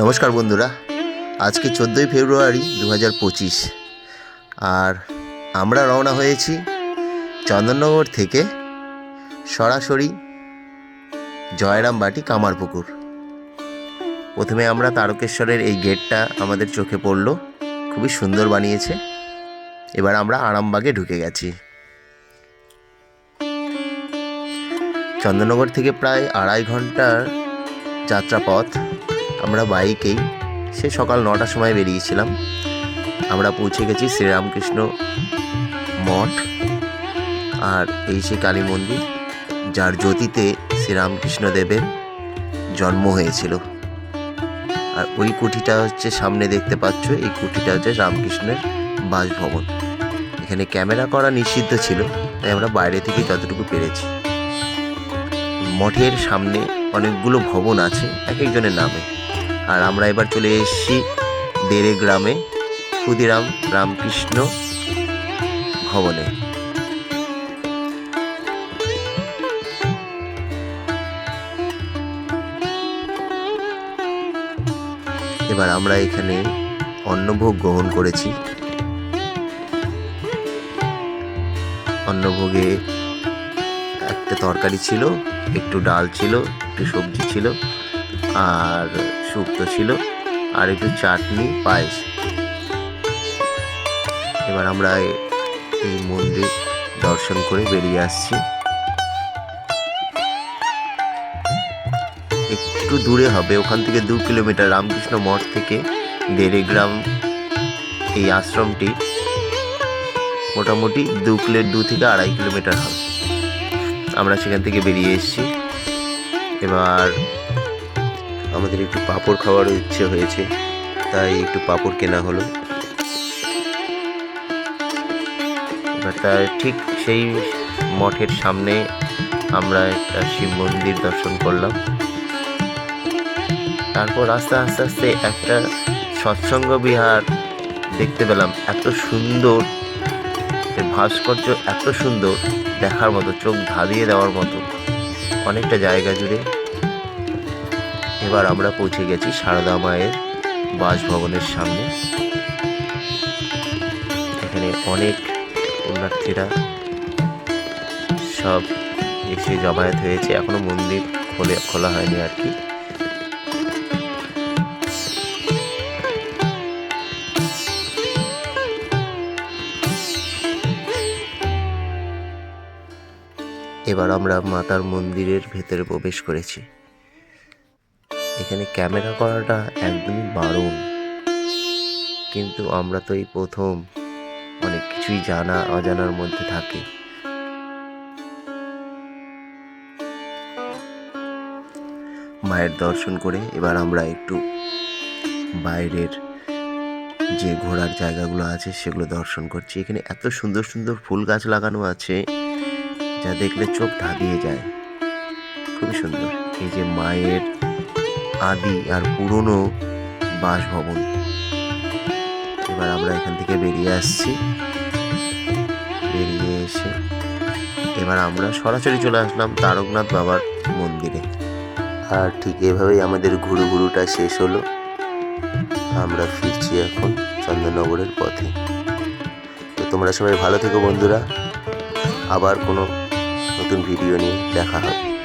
নমস্কার বন্ধুরা। আজকে চোদ্দোই ফেব্রুয়ারি দু হাজার পঁচিশ। আর আমরা রওনা হয়েছি চন্দননগর থেকে সরাসরি জয়রামবাটি কামারপুকুর। প্রথমে আমরা তারকেশ্বরের এই গেটটা আমাদের চোখে পড়ল, খুবই সুন্দর বানিয়েছে। এবার আমরা আরামবাগে ঢুকে গেছি। চন্দননগর থেকে প্রায় আড়াই ঘণ্টার যাত্রাপথ। আমরা বাইকেই সে সকাল নটার সময় বেরিয়েছিলাম। আমরা পৌঁছে গেছি শ্রীরামকৃষ্ণ মঠ আর এই সেই কালী মন্দির, যার জ্যোতিতে শ্রীরামকৃষ্ণ দেবের জন্ম হয়েছিল। আর ওই কুঠিটা হচ্ছে সামনে দেখতে পাচ্ছ, এই কুঠিটা হচ্ছে রামকৃষ্ণের বাসভবন। এখানে ক্যামেরা করা নিষিদ্ধ ছিল, তাই আমরা বাইরে থেকে যতটুকু পেরেছি। মঠের সামনে অনেকগুলো ভবন আছে, এক একজনের নামে। আর আমরা এবার চলে এসেছি দেড়ে গ্রামে, ক্ষুদিরাম রামকৃষ্ণ ভবনে। এবার আমরা এখানে অন্নভোগ গ্রহণ করেছি। অন্নভোগে একটা তরকারি ছিল, একটু ডাল ছিল, একটু সবজি ছিল, আর শুক্তো ছিল আর একটু চাটনি, পায়েস। এবার আমরা এই মন্দির দর্শন করে বেরিয়ে আসছি। একটু দূরে হবে, ওখান থেকে দু কিলোমিটার, রামকৃষ্ণ মঠ থেকে দেড়ে গ্রাম এই আশ্রমটি মোটামুটি দু কিলো, দু থেকে আড়াই কিলোমিটার হবে। আমরা সেখান থেকে বেরিয়ে এসেছি। এবার আমাদের একটু পাঁপড় খাওয়ারও ইচ্ছে হয়েছে, তাই একটু পাঁপড় কেনা হলো। তার ঠিক সেই মঠের সামনে আমরা একটা শিব মন্দির দর্শন করলাম। তারপর আস্তে আস্তে আস্তে একটা সৎসঙ্গ বিহার দেখতে পেলাম। এত সুন্দর ভাস্কর্য এত সুন্দর, দেখার মতো, চোখ ধাঁধিয়ে দেওয়ার মতো। অনেকটা জায়গা জুড়ে এবার আমরা পৌঁছে গেছি সারদা মায়ের বাসভবনের সামনে। এখানে অনেক পুণ্যার্থীরা সব এসে জমায়েত হয়েছে। এখনও মন্দির খোলে, খোলা হয়নি আর কি। এবার আমরা মাতার মন্দিরের ভেতরে প্রবেশ করেছি। এখানে ক্যামেরা করাটা একদমই বারণ কিন্তু আমরা তো এই প্রথম অনেক কিছুই জানা, অজানার মধ্যে থাকি। মায়ের দর্শন করে এবার আমরা একটু বাইরের যে ঘোরার জায়গাগুলো আছে সেগুলো দর্শন করছি। এখানে এত সুন্দর সুন্দর ফুল গাছ লাগানো আছে যা দেখলে চোখ ধাঁধিয়ে যায়। খুবই সুন্দর। এই যে মায়ের আদি আর পুরনো বাসভবন। এবার আমরা এখান থেকে বেরিয়ে আসছি। বেরিয়ে এসে এবার আমরা সরাসরি চলে আসলাম তারকনাথ বাবার মন্দিরে। আর ঠিক এভাবেই আমাদের ঘুরু ঘুরুটা শেষ হলো। আমরা ফিরছি এখন চন্দননগরের পথে। তো তোমরা সবাই ভালো থেকো বন্ধুরা। আবার কোনো নতুন ভিডিও নিয়ে দেখা হবে।